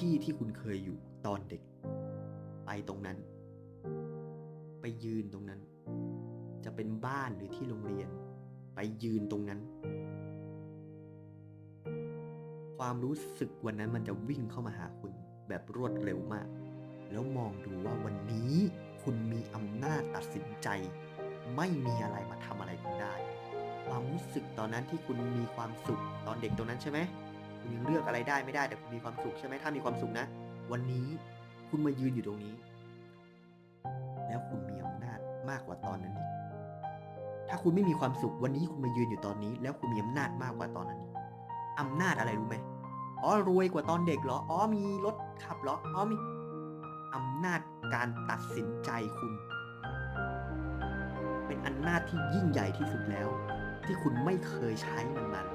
ที่ที่คุณเคยอยู่ตอนเด็ก ไปตรงนั้น ไปยืนตรงนั้น จะเป็นบ้านหรือที่โรงเรียน ไปยืนตรงนั้น ความรู้สึกวันนั้นมันจะวิ่งเข้ามาหาคุณแบบรวดเร็วมาก แล้วมองดูว่าวันนี้คุณมีอำนาจตัดสินใจ ไม่มีอะไรมาทำอะไรคุณได้ ความรู้สึกตอนนั้นที่คุณมีความสุขตอนเด็กตรงนั้นใช่ไหม คุณยังเลือกอะไรได้ไม่ได้แต่คุณมีความสุขใช่ไหมถ้ามีความสุขนะ วันนี้คุณมายืนอยู่ตรงนี้ แล้วคุณมีอำนาจมากกว่าตอนนั้นอีกถ้าคุณไม่มีความสุขวันนี้คุณมายืนอยู่ตอนนี้ แล้วคุณมีอำนาจมากกว่าตอนนั้นอีกอำนาจอะไรรู้ไหมอ๋อรวยกว่าตอนเด็กเหรออ๋อมีรถขับเหรออ๋อมีอำนาจการตัดสินใจคุณ เป็นอำนาจที่ยิ่งใหญ่ที่สุดแล้ว ที่คุณไม่เคยใช้มันมัน